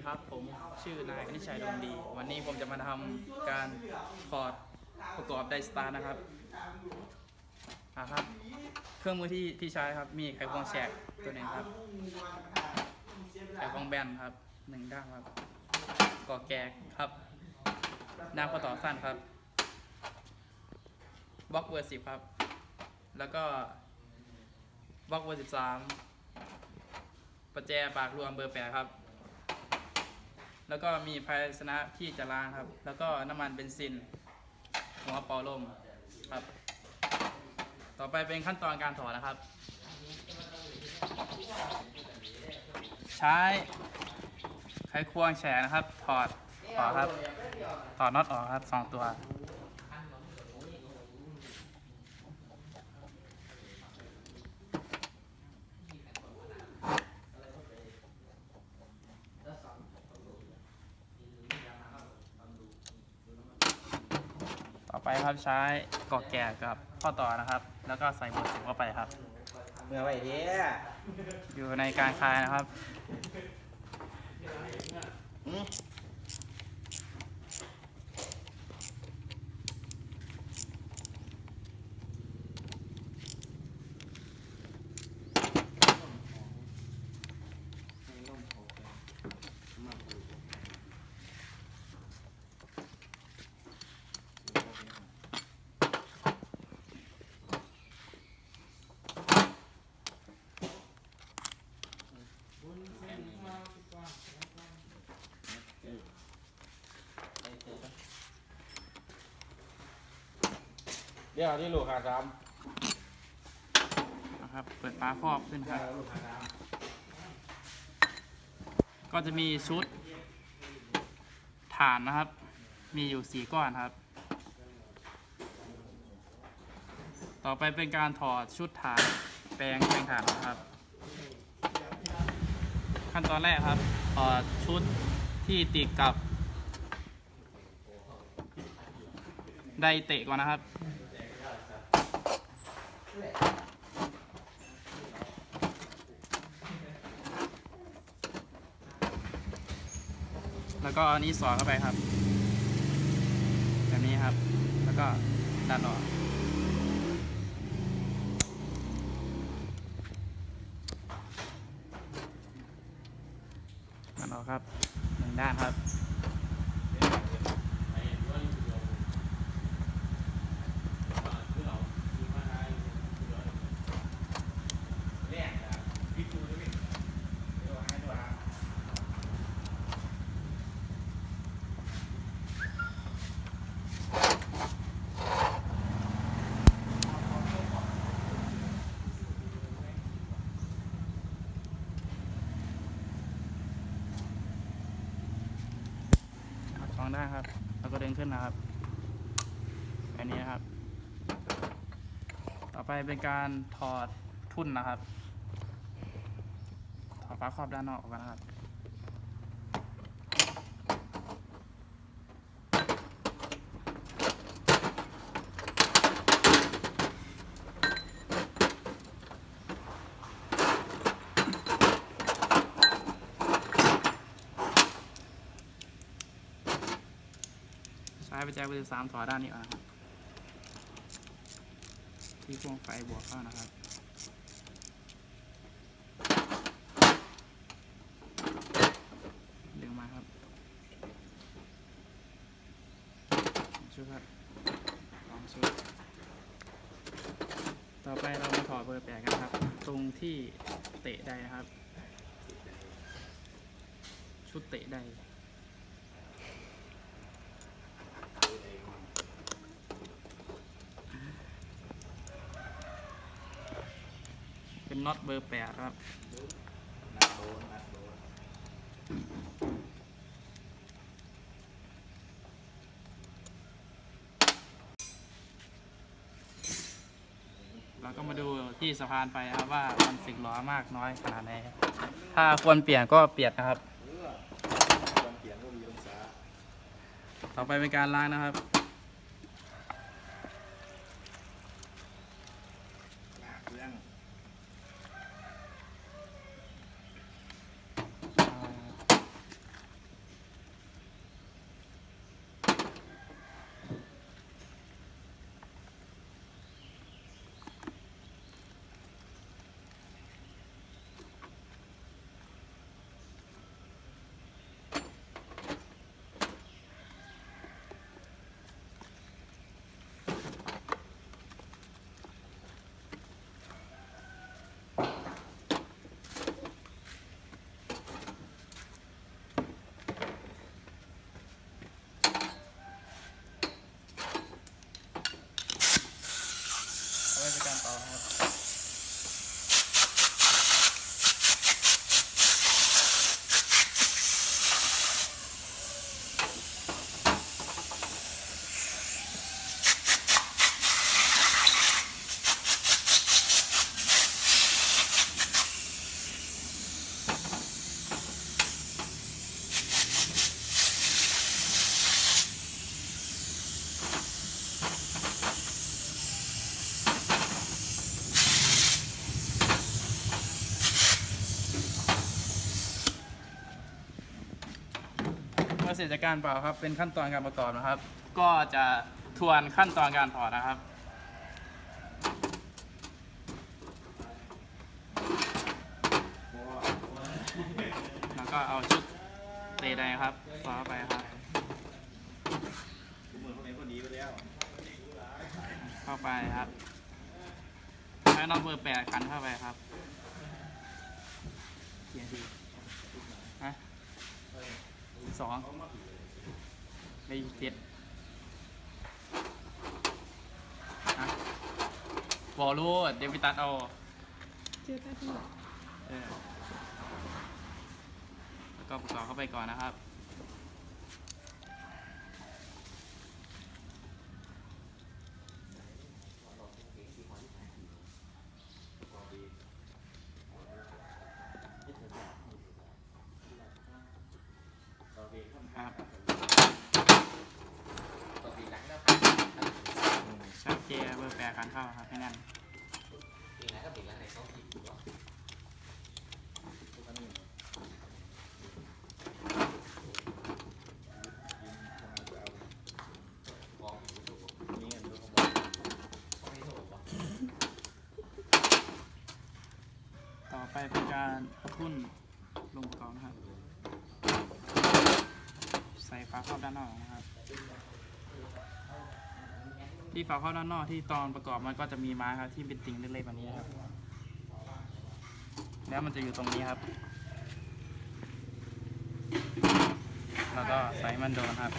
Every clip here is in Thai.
ดีครับ ผมชื่อนายกนิชัยดวงดี วันนี้ผมจะมาทำการถอดประกอบไดสตาร์นะครับอ่าครับ เครื่องมือที่ที่ใช้ครับ มีไขควงแฉกตัวหนึงครับ ไขควงแบนครับหนึ่งด้ามครับก่อแกกครับด้ามข้อต่อสั้นครับบล็อกเบอร์สิบครับ แล้วก็บล็อกเบอร์สิบสามประแจปากรวมเบอร์แปดครับ แล้วก็มีภาชนะที่จะล้างครับ แล้วก็น้ำมันเบนซิน หัวเป่าลมครับ ต่อไปเป็นขั้นตอนการถอดนะครับ ใช้ไขควงแฉนะครับ ถอดถอดครับ ถอดน็อตออกครับสองตัว ครับใช้กอกแก่กับข้อต่อนะครับ แล้วก็ใส่บทสิบเข้าไปครับ เมื่อไหร่เด้อยู่ในการคลายนะครับ อืม เดี๋ยวที่ลูกหาสามนะครับ เปิดฝาครอบขึ้นครับ ลูกหาสามก็จะมีชุดฐานนะครับ มีอยู่สี่ก้อนครับ ต่อไปเป็นการถอดชุดฐานแปลงแปลงฐานนะครับ ขั้นตอนแรกครับถอดชุดที่ติดกับไดเตะก่อนนะครับ แล้วก็อาอันนี้สอดเข้าไปครับ แบบนี้ครับ แล้วก็ดันออกดันออกครับหนึ่งด้านครับ แรกนะพี่ดูด้วยเดี๋ยวให้ดูอะ ได้ครับ แล้วก็ดึงขึ้นนะครับแบบนี้นะครับ ต่อไปเป็นการถอดทุ่นนะครับ ถอดฝาครอบด้านนอกออกกันนะครับ ใช้ไปแจ็คเบอร์สามถอดด้านนี้ก่อนนะครับที่พ่วงไฟบวกเข้านะครับดึงมาครับชุดครับสองชุดต่อไปเรามาถอดเบอร์แปดกันครับ ตรงที่เตะได้นะครับ ชุดเตะได้ นน็อตเบอร์แปดครับนัดโดนนัดโดนเราก็มาดูที่สะพานไฟครับว่ามันสึกหล้อมากน้อยขนาดไหนครับถ้าควรเปลี่ยนก็เปลี่ยนนะครับความเปลี่ยนก็มีองศาต่อไปเป็นการล้างนะครับ เครื่อง อ่า ก็เสร็จจากการเป่าครับ เป็นขั้นตอนการประกอบนะครับ ก็จะทวนขั้นตอนการถอดนะครับ แล้วก็เอาชุดเตไดครับสอดเข้าไปครับ เข้าไปครับใช้น็อตเบอร์แปดขันเข้าไปครับเกียร์ดี สองในเจ็ดบอรูดเดี๋ยวไปตัดเอาเจอกันที่ไหนเออแล้วก็ประกอบเข้าไปก่อนนะครับ ชักเจเบอร์แปรการเข้าครับให้แน่นต่อไปเป็นการเอาทุ่นลงประกอบนะครับ ใส่ฝาครอบด้านนอกนะครับ ที่ฝาครอบด้านนอกที่ตอนประกอบมันก็จะมีไม้ครับที่เป็นติ่งเล็กๆแบบนี้นะครับ แล้วมันจะอยู่ตรงนี้ครับ แล้วก็ใส่มันโดนครับ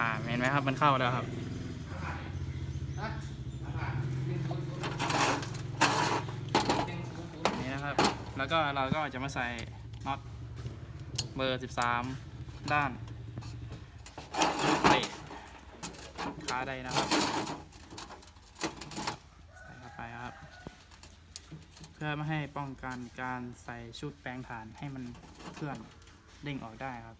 อ่าเห็นไหมครับมันเข้าแล้วครับนี่นะครับ แล้วก็เราก็จะมาใส่น็อตเบอร์ 13 ด้านเตะ ขาใดนะครับ ใส่เข้าไปครับ เพื่อไม่ให้ป้องกันการใส่ชุดแปลงฐานให้มันเคลื่อนเด้งออกได้ครับ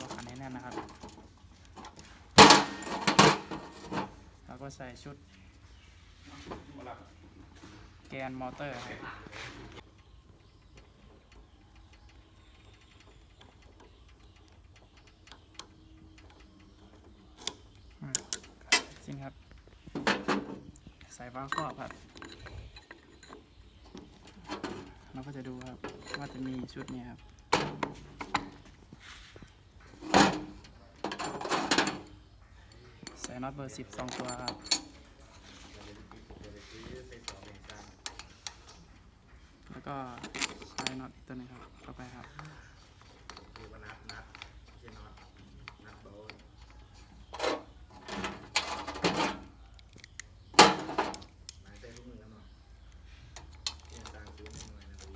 ล็อกอันนี้แน่นนะครับแล้วก็ใส่ชุดแกนมอเตอร์ครับอืมจริ งครับใส่ฟ้าครอบครับ เราก็จะดูครับว่าจะมีชุดนี้ครับใส่น็อตเบอร์สิบสองตัวครับแล้วก็ใช้น็อตอีกตัวหนึงครับเข้าไปครับ คือว่านัดนัดเช่นน็อตนัดโบนหมายใจลูกมือกันหน่อยเที่ยงตามซื้อหน่อยนะพี่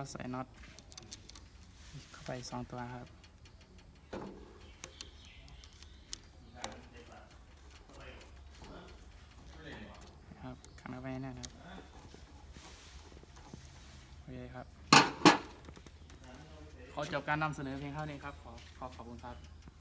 ก็ใส่น็อตเข้าไปสองตัวครับ ครับขังเข้าไปให้แน่นครับโอเคครับ ขอจบการนำเสนอเพียงเท่านี้ครับ ขอขอขอบคุณครับ